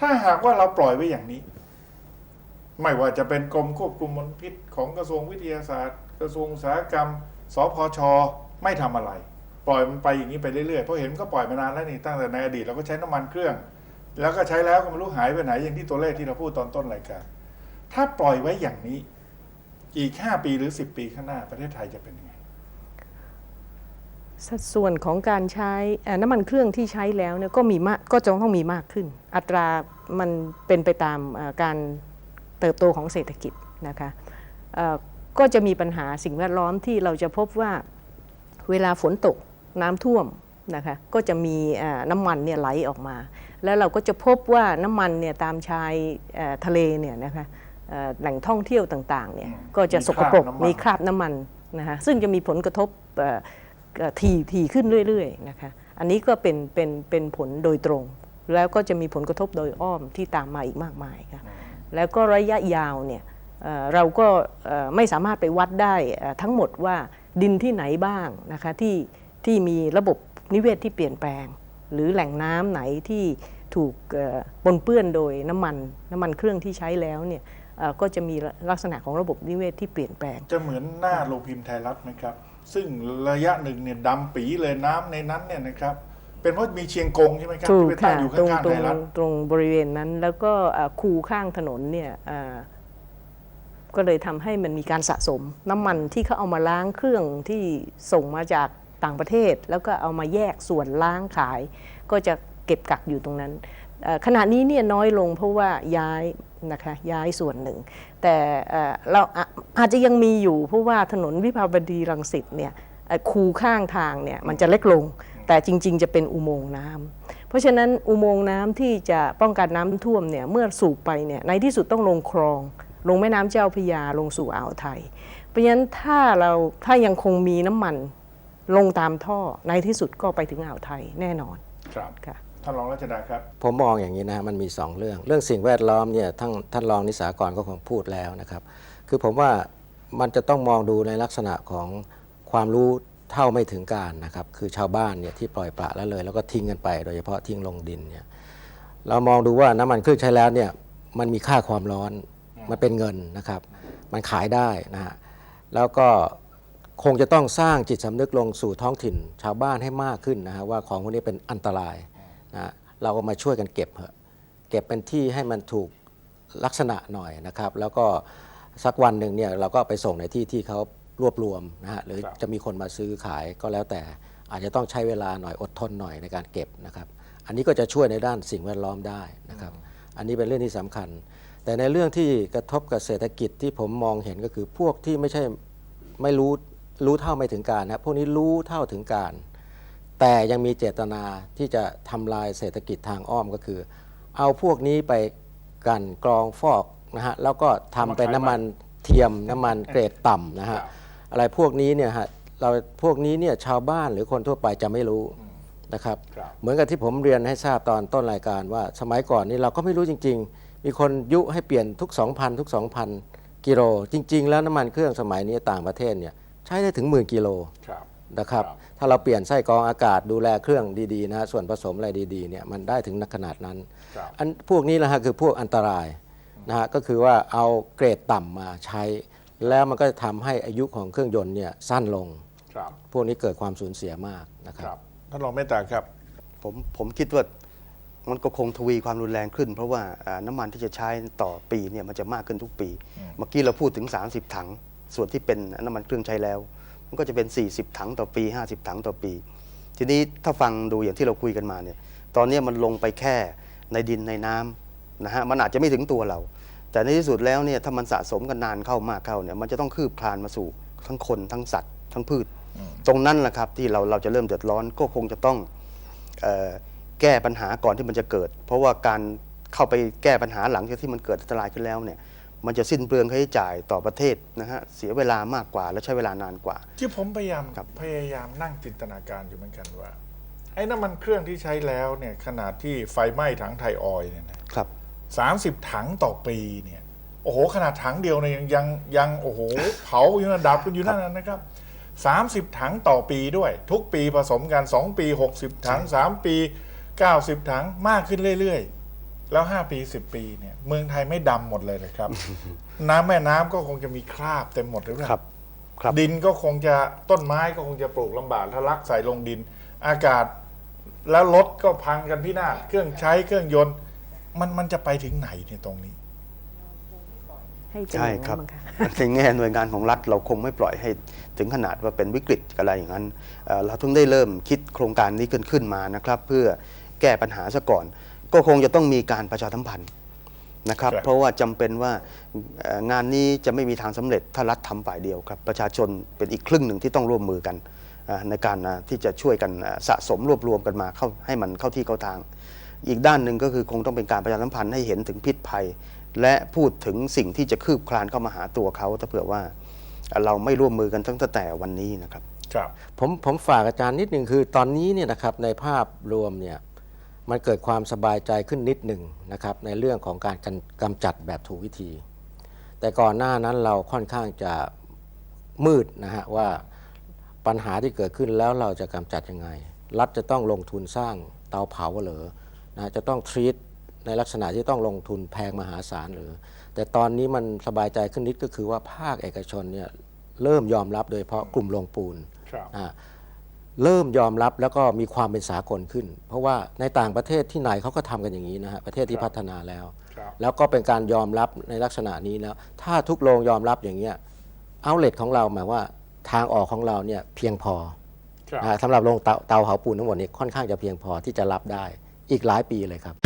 ถ้าหากว่าเราปล่อยไว้อย่างนี้ ไม่ว่าจะเป็นกรมควบคุมมลพิษของกระทรวงวิทยาศาสตร์ กระทรวงอุตสาหกรรม สพช ไม่ทำอะไร ปล่อยมันไปอย่างนี้ไปเรื่อยๆเพราะเห็นมันก็ปล่อยมานานแล้วนี่ตั้งแต่ในอดีตเราก็ใช้น้ำมันเครื่อง แล้วก็ใช้แล้วก็ไม่รู้หายไปไหนอย่างที่ตัวเลขที่เราพูดตอนต้นรายการถ้าปล่อยไว้อย่างนี้ อีกห้าปีหรือสิบปีข้างหน้าประเทศไทยจะเป็นยังไง สัดส่วนของการใช้เอ่อน้ำมันเครื่องที่ใช้แล้วเนี่ยก็มีมากก็จะต้องมีมากขึ้น อัตรามันเป็นไปตามเอ่อการเติบโตของเศรษฐกิจนะคะเอ่อก็จะมีปัญหาสิ่งแวดล้อมที่เราจะพบว่าเวลาฝนตกน้ำท่วมนะคะก็จะมีเอ่อน้ำมันเนี่ยไหลออกมา แล้วเราก็จะพบว่าน้ำมันเนี่ยตามชายเอ่อทะเลเนี่ยนะคะเอ่อแหล่งท่องเที่ยวต่างๆเนี่ยอืมก็จะมีสกปรกคราบน้ำมันมีคราบน้ำมันนะคะซึ่งจะมีผลกระทบเอ่อเอ่อ ถี่ถี่ขึ้นเรื่อยๆนะคะอันนี้ก็เป็นเป็นเป็นผลโดยตรง แล้วก็จะมีผลกระทบโดยอ้อมที่ตามมาอีกมากมายค่ะแล้วก็ระยะยาวเนี่ยเอ่อเราก็เอ่อไม่สามารถไปวัดได้เอ่อทั้งหมดว่าดินที่ไหนบ้างนะคะที่ที่มีระบบนิเวศที่เปลี่ยนแปลง หรือแหล่งน้ำไหนที่ถูกเอ่อปนเปื้อนโดยน้ำมันน้ำมันเครื่องที่ใช้แล้วเนี่ยเอ่อก็จะมีลักษณะของระบบนิเวศที่เปลี่ยนแปลง จะเหมือนหน้าโรงพิมพ์ไทยรัฐไหมครับ ซึ่งระยะหนึ่งเนี่ยดำปีเลยน้ำในนั้นเนี่ยนะครับเป็นเพราะมีเชียงกงใช่ไหมครับถูที่กไปตั้ค่ะงอยู่ตรงข้างๆตรไทงยรัฐตรงบริเวณนั้นแล้วก็เอ่อคูข้างถนนเนี่ยเอ่อก็เลยทำให้มันมีการสะสมน้ำมันที่เขาเอามาล้างเครื่องที่ส่งมาจากต่างประเทศ แล้วก็เอามาแยกส่วนล้างขาย ก็จะเก็บกักอยู่ตรงนั้นเอ่อขณะนี้เนี่ยน้อยลงเพราะว่าย้ายนะคะย้ายส่วนหนึ่ง แต่เอ่อเราอะอาจจะยังมีอยู่เพราะว่าถนนวิภาวดีรังสิตเนี่ยเอ่อคูข้างทางเนี่ยมันจะเล็กลง แต่จริง ๆ จะเป็นอุโมงค์น้ำเพราะฉะนั้นอุโมงค์น้ำที่จะป้องกันน้ำท่วมเนี่ยเมื่อสูบไปเนี่ยในที่สุดต้องลงคลอง ลงแม่น้ำเจ้าพระยาลงสู่อ่าวไทย เพราะฉะนั้นถ้าเราถ้ายังคงมีน้ำมันลงตามท่อในที่สุดก็ไปถึงอ่าวไทยแน่นอนครับค่ะ ท่านรองรัชดาครับ ผมมองอย่างนี้นะมันมี 2 เรื่อง เรื่องสิ่งแวดล้อมเนี่ยท่านท่านรองนิสากรก็คงพูดแล้วนะครับ คือผมว่ามันจะต้องมองดูในลักษณะของความรู้เท่าไม่ถึงการนะครับ คือชาวบ้านเนี่ยที่ปล่อยปละละเลย แล้วก็ทิ้งกันไป โดยเฉพาะทิ้งลงดินเนี่ยเรามองดูว่าน้ำมันเครื่องใช้แล้วเนี่ยมันมีค่าความร้อนมันเป็นเงินนะครับ มันขายได้นะฮะแล้วก็คงจะต้องสร้างจิตสำนึกลงสู่ท้องถิ่นชาวบ้านให้มากขึ้นนะฮะว่าของพวกนี้เป็นอันตราย นะฮะเราก็มาช่วยกันเก็บเถอะเก็บเป็นที่ให้มันถูกลักษณะหน่อยนะครับ แล้วก็สักวันหนึ่งเนี่ยเราก็ไปส่งในที่ที่เขารวบรวมนะฮะหรือครับจะมีคนมาซื้อขายก็แล้วแต่อาจจะต้องใช้เวลาหน่อยอดทนหน่อยในการเก็บนะครับ อันนี้ก็จะช่วยในด้านสิ่งแวดล้อมได้นะครับ อันนี้เป็นเรื่องที่สำคัญ แต่ในเรื่องที่กระทบกับเศรษฐกิจที่ผมมองเห็นก็คือพวกที่ไม่ใช่ไม่รู้รู้เท่าไม่ถึงการนะพวกนี้รู้เท่าถึงการ แต่ยังมีเจตนาที่จะทำลายเศรษฐกิจทางอ้อมก็คือ เอาพวกนี้ไปกลันกรองฟอกนะฮะแล้วก็ทำเป็นน้ำมันเทียมน้ำมันเกรดต่ำนะครัฮะบอะไรพวกนี้เนี่ยฮะเราพวกนี้เนี่ยชาวบ้านหรือคนทั่วไปจะไม่รู้นะครับครับเหมือนกับที่ผมเรียนให้ทราบตอนต้นรายการว่าสมัยก่อนนี่เราก็ไม่รู้จริง ๆ มีคนยุให้เปลี่ยนทุก 2,000 ทุก 2,000 กิโล จริง ๆ แล้วน้ำมันเครื่องสมัยนี้ต่างประเทศเนี่ยใช้ได้ถึงหมื่นกิโลครับ นะครับครับ ถ้าเราเปลี่ยนไส้กรองอากาศดูแลเครื่องดีๆนะฮะส่วนผสมอะไรดีๆเนี่ยมันได้ถึงขนาดนั้น ครับ อันพวกนี้แหละฮะคือพวกอันตรายนะฮะก็คือว่าเอาเกรดต่ำมาใช้ แล้วมันก็จะทำให้อายุของเครื่องยนต์เนี่ยสั้นลง ครับ พวกนี้เกิดความสูญเสียมากนะคครับ รับท่านรองเมตตาครับ ผมผมคิดว่ามันก็คงทวีความรุนแรงขึ้น เพราะว่าอ่าน้ำมันที่จะใช้ต่อปีเนี่ยมันจะมากขึ้นทุกปี เมื่อกี้เราพูดถึง 30 ถัง ส่วนที่เป็นน้ำมันเครื่องใช้แล้ว มันก็จะเป็น 40 ถังต่อปี 50 ถังต่อปี ทีนี้ถ้าฟังดูอย่างที่เราคุยกันมาเนี่ยตอนนี้มันลงไปแค่ในดินในน้ำนะฮะมันอาจจะไม่ถึงตัวเรา แต่ในที่สุดแล้วเนี่ยถ้ามันสะสมกันนานเข้ามากเข้าเนี่ยมันจะต้องคืบคลานมาสู่ทั้งคนทั้งสัตว์ ทั้งพืช ตรงนั้นแหละครับที่เราเราจะเริ่มเดือดร้อนก็คงจะต้องเอ่อแก้ปัญหาก่อนที่มันจะเกิด เพราะว่าการเข้าไปแก้ปัญหาหลังจากที่มันเกิดอันตรายขึ้นแล้วเนี่ย มันจะสิ้นเปลืองค่าใช้จ่ายต่อประเทศนะฮะเสียเวลามากกว่าและใช้เวลานานกว่า ที่ผมพยายามครับ พยายามนั่งจินตนาการอยู่เหมือนกันว่า ไอ้น้ำมันเครื่องที่ใช้แล้วเนี่ยขนาดที่ไฟไหม้ถังไทยออยล์เนี่ยนะครับ สามสิบถังต่อปีเนี่ย โอ้โห ขนาดถังเดียวเนี่ยยังยังยังโอ้โห เผาอยู่นะดับกันอยู่นั่นนะนะครับสามสิบถังต่อปีด้วย ทุกปีผสมกันสองปีหกสิบถังสามปีเก้าสิบถังมากขึ้นเรื่อยๆ แล้วห้าปีสิบปีเนี่ยเมืองไทยไม่ดำหมดเลยเลยครับ น้ำแม่น้ำก็คงจะมีคราบเต็มหมดหรือเปล่า ครับ ครับ ดินก็คงจะต้นไม้ก็คงจะปลูกลำบากถ้าลักใส่ลงดิน อากาศแล้วรถก็พังกันพินาศเครื่องใช้เครื่องยนต์ มันมันจะไปถึงไหนเนี่ยตรงนี้ ให้เป็นใช่อย่างครันั้บนมั้งคะ ในแง่หน่วยงานของรัฐเราคงไม่ปล่อยให้ถึงขนาดว่าเป็นวิกฤตอะไรอย่างนั้นเอ่อเราเพิ่งได้เริ่มคิดโครงการนี้ขึ้นขึ้นมานะครับ เพื่อแก้ปัญหาซะก่อน ก็คงจะต้องมีการประชาสัมพันธ์นะครับ ครับ เพราะว่าจำเป็นว่าเอ่องานนี้จะไม่มีทางสำเร็จถ้ารัฐทำฝ่ายเดียวครับ ประชาชนเป็นอีกครึ่งหนึ่งที่ต้องร่วมมือกันอ่าในการอ่าที่จะช่วยกันอ่าสะสมรวบรวมกันมาเข้าให้มันเข้าที่เข้าทาง อีกด้านหนึ่งก็คือคงต้องเป็นการประชาสัมพันธ์ให้เห็นถึงพิษภัย และพูดถึงสิ่งที่จะคืบคลานเข้ามาหาตัวเขาถ้าเผื่อว่าเราไม่ร่วมมือกันตั้งแต่วันนี้นะครับ ครับ ผมผมฝากอาจารย์นิดหนึ่งคือตอนนี้เนี่ยนะครับในภาพรวมเนี่ย มันเกิดความสบายใจขึ้นนิดหนึ่งนะครับในเรื่องของการกันกำจัดแบบถูกวิธี แต่ก่อนหน้านั้นเราค่อนข้างจะมืดนะฮะว่าปัญหาที่เกิดขึ้นแล้วเราจะกำจัดยังไง รัฐจะต้องลงทุนสร้างเตาเผาเหรอนะจะต้องทรีตในลักษณะที่ต้องลงทุนแพงมหาศาลหรือ แต่ตอนนี้มันสบายใจขึ้นนิดก็คือว่าภาคเอกชนเนี่ยเริ่มยอมรับโดยเฉพาะกลุ่มโรงปูนครับอ่า เริ่มยอมรับแล้วก็มีความเป็นสากลขึ้น เพราะว่าในต่างประเทศที่ไหนเขาก็ทำกันอย่างนี้นะฮะประเทศที่ครับพัฒนาแล้วครับแล้วก็เป็นการยอมรับในลักษณะนี้แล้ว ถ้าทุกโรงยอมรับอย่างเงี้ยเอาเลทของเราหมายว่าทางออกของเราเนี่ยเพียงพอครับอ่าสำหรับโรงเตาเตาเผาปูนทั้งหมดนี้ค่อนข้างจะเพียงพอที่จะรับได้อีกหลายปีเลยครับ